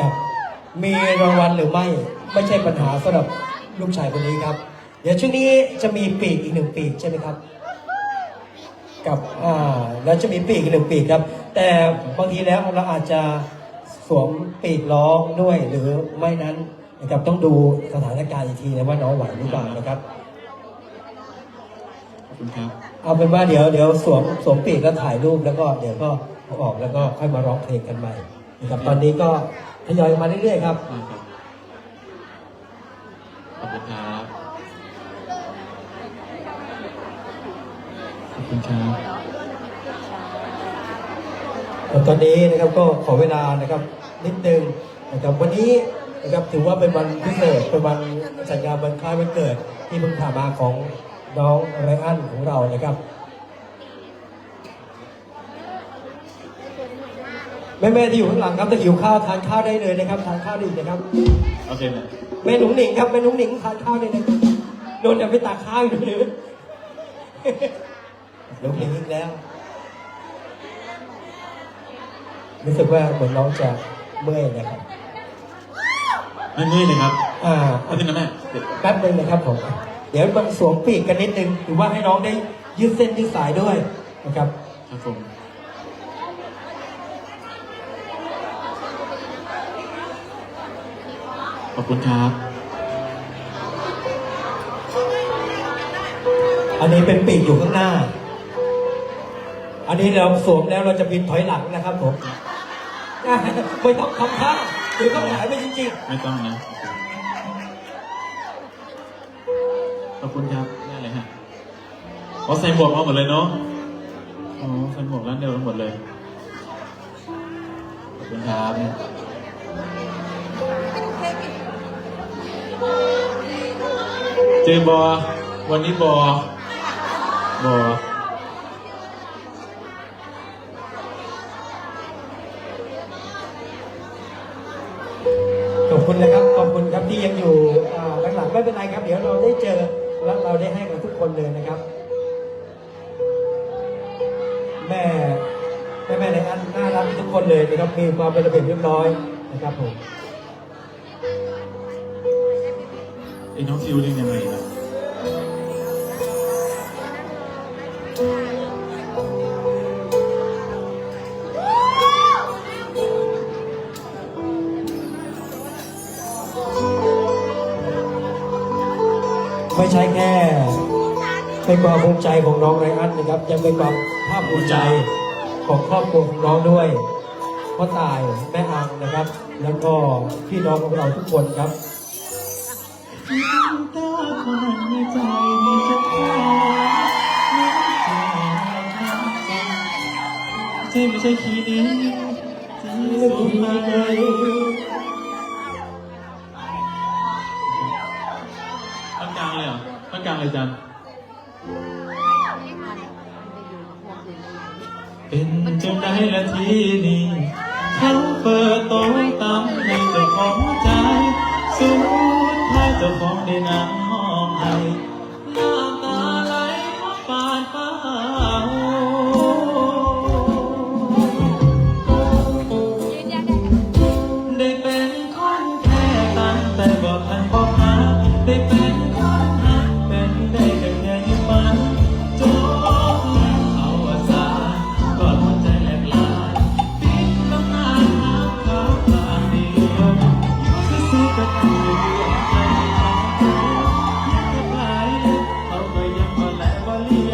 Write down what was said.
นะครับมีรางวัลหรือไม่ไม่ใช่ปัญหาสำหรับลูกชายคนนี้ครับ เดี๋ยวช่วงนี้จะมีปีกอีกหนึ่งปีกใช่ไหมครับ กับอ่าแล้วจะมีปีกอีกหนึ่งปีกครับ แต่บางทีแล้วเราอาจจะสวมปีกร้องด้วยหรือไม่นั้นนะครับต้องดูสถานการณ์อีกทีนะว่าน้องไหวหรือเปล่านะครับขอบคุณครับเอาเป็นว่าเดี๋ยวเดี๋ยวสวมสวมปีกแล้วถ่ายรูปแล้วก็เดี๋ยวก็เอาออกแล้วก็ค่อยมาร้องเพลงกันใหม่นะครับตอนนี้ก็ ทยอยมาเรื่อยๆครับได้ครับ ขอบคุณครับ ขอบคุณครับแล้วตอนนี้นะครับก็ขอเวลานะครับนิดนึงนะครับวันนี้นะครับถือว่าเป็นวันพิเศษเป็นวันสัญญาวันคล้ายวันเกิดที่เพิ่งผ่านมาของน้องไรอันของเรานะครับ แม่ๆที่อยู่ข้างหลังครับถ้าหิวข้าวทานข้าวได้เลยนะครับทานข้าวได้อีกนะครับโอเคนะแม่หนุ่งหนิงครับแม่หนุ่งหนิงทานข้าวได้เลยโดนอย่าไปตักข้าวอยู่เลยหนุ่งหนิงอีกแล้วรู้สึกว่าเหมือนน้องจะเมื่อยนะครับไม่เมื่อยเลยครับอ่าเอาที่นะแม่เด็กแป๊บนึงนะครับผมเดี๋ยวมันสวมปีกกันนิดนึงหรือว่าให้น้องได้ยืดเส้นยืดสายด้วยนะครับครับผม ขอบคุณครับ อันนี้เป็นปีกอยู่ข้างหน้า อันนี้เราสวมแล้วเราจะบินถอยหลังนะครับผมไม่ต้องทำท่าหรือต้องหายไปจริงไม่ต้องนะขอบคุณครับได้เลยฮะอ๋อใส่หมวกมาหมดเลยเนาะอ๋อใส่หมวกร้านเดียวกันหมดเลยขอบคุณครับ เจบอ วันนี้บอบอขอบคุณนะครับ ขอบคุณครับที่ยังอยู่หลังๆไม่เป็นไรครับ เดี๋ยวเราได้เจอและเราได้ให้กับทุกคนเลยนะครับ แม่แม่แม่ในอันน่ารักทุกคนเลยนะครับมีความเป็นระเบียบเรียบร้อยนะครับผม อ้น้องฟิวนี่ยังไงล่ะไม่ใช่แค่เป็นความภูมิใจของน้องไรอันนะครับยังเป็นความภาคภูมิใจของครอบครัวของน้องด้วยพ่อตายแม่อังนะครับ แล้วก็พี่น้องของเราทุกคนครับ ในใจมีจะพาใช่ไม่ใช่คีย์นี้ที่สูงมาตั้งกลางเลยเหรอตั้งกลางเลยจันเป็นจังได้ละทีนี้เขาเปิดโต๊ะตำให้เจ้าของใจ เม